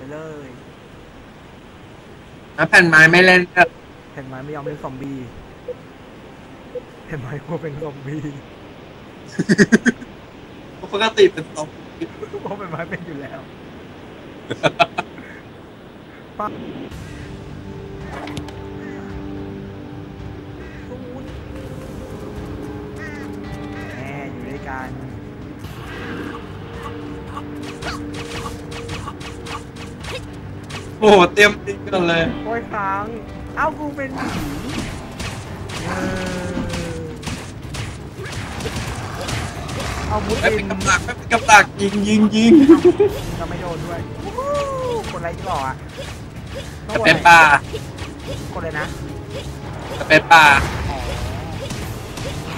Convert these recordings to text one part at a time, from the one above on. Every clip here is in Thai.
ไปเลย แล้วแผ่นไม้ไม่เล่นก็เห็นไหมไม่ยอมเป็นซอมบี้เห็นไหมกลัวเป็นซอมบี้ปกติเป็นตอมเพราะเป็นไม้เป็นอยู่แล้วปั๊บ โอ้โหเตรียมตีกันเลยโอ้ยครั้งเอ้ากูเป็นผีเออเอามุดไม่อิเป็นนกำลังไม่เป็นกำลังยิงยิงยิงเราไม่โดนด้วยวู้ฮู้กดอะไรอีกหรออะสเปนป่ากดเลยนะสเปนป่าอ๋อ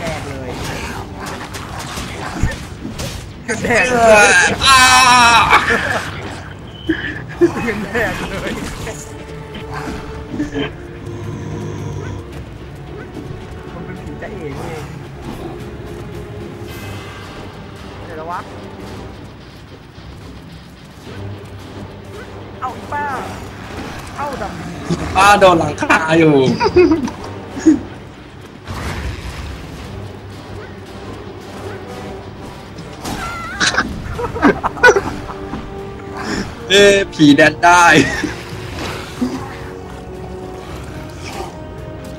แดกเลยแดกเอเลอยอ้ายังแดกเลย มันเป็นผีจะเองเองเดี๋ยวแล้ววะ เอ้าอีป้า เอ้าดำป้าโดนหลังคาอยู่เอ้ผีแดนได้แดนเอ้ามีคนเป็นผีแล้วใครวะเอ้าเอ้าเอ้าทำไมอุ้ยโด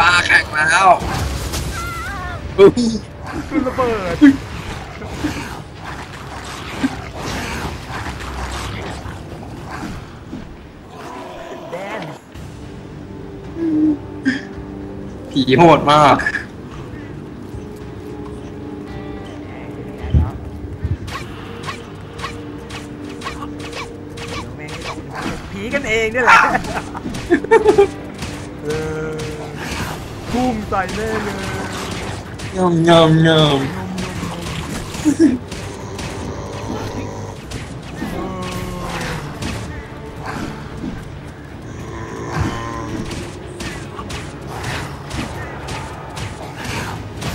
ปลาแข่งแล้วอุ๊ยคือระเบิดแดนผีโหดมาก ผีกันเองนี่แหละเออพุ่งใส่แน่เลยยอมยอมยอม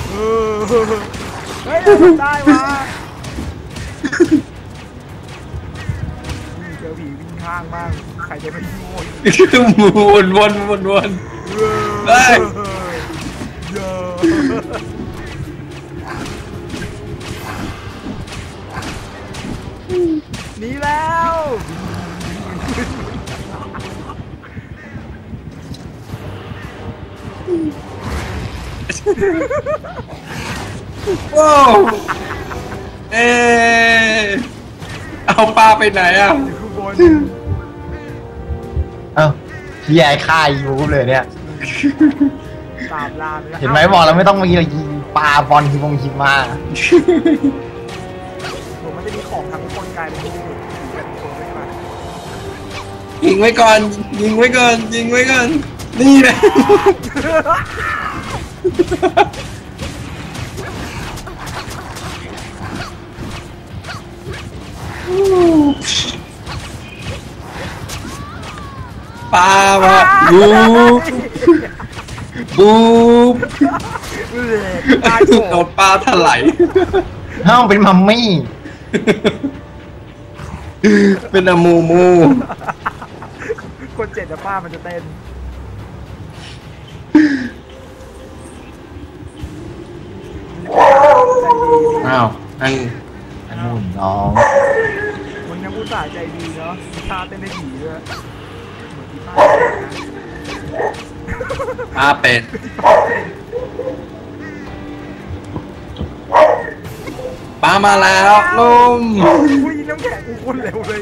เออเฮ้ยเอามันได้วะ ข้างบ้างใครจะไปโง่วนวนวนวนเฮ้เฮ้ยหนีแล้วว้าวเออเอาปลาไปไหนอะอยู่ข้างบ นเอ้าพี่แย่ฆ่ายูเลยเนี่ย ตามลาปแล้วเห็นไหมบอกแล้วไม่ต้องมายิงปลาบอลฮิมงฮิมมาผมมันจะมีของทำให้คนกลายเป็นผู้แบบคนไม่มายิงไว้ก่อน ยิงไว้ก่อน ยิงไว้ก่อน นี่นะ ปลามาบูบบูบตายโหโดนปลาถลายเอ้าเป็นมัมมี่ เป็นอะมูมู คนเจ็ดจะป้ามันจะเต้นอ้าวอันอันนู่นน้องมันยังอุตส่าห์ใจดีเนาะมีท่าเต้นได้ดีด้วยเหมื อาเป็นปามาแล้วลุมวิ่งน้ำแข็งวุ่นเร็วเลย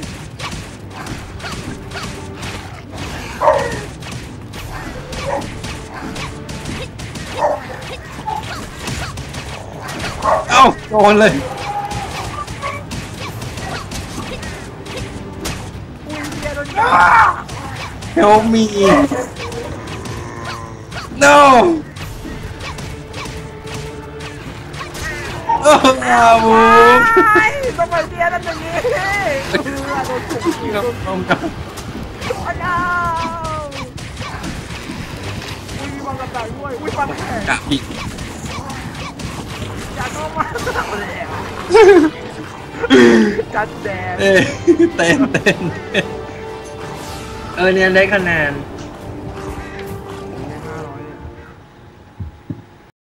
เอ้าโดนเลยอุ่ยเดียโดน ลงกันโอ้ยอ้าวอุ้ยมีวางกระต่ายด้วยอุ้ยฟันแเออเนี่ยได้คะแนน